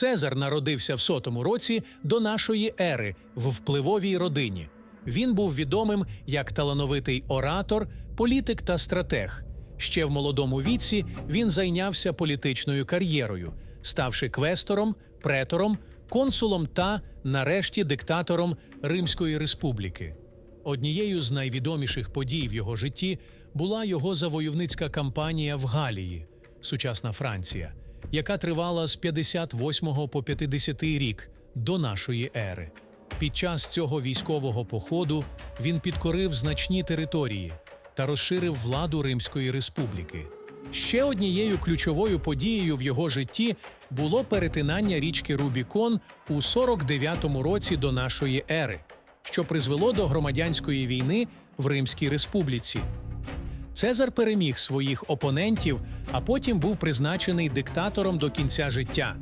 Цезар народився в сотому році до нашої ери в впливовій родині. Він був відомим як талановитий оратор, політик та стратег. Ще в молодому віці він зайнявся політичною кар'єрою, ставши квестором, претором, консулом та, нарешті, диктатором Римської республіки. Однією з найвідоміших подій в його житті була його завойовницька кампанія в Галії, сучасна Франція, яка тривала з 58 по 50 рік до нашої ери. Під час цього військового походу він підкорив значні території та розширив владу Римської республіки. Ще однією ключовою подією в його житті було перетинання річки Рубікон у 49-му році до нашої ери, що призвело до громадянської війни в Римській республіці. Цезар переміг своїх опонентів, а потім був призначений диктатором до кінця життя.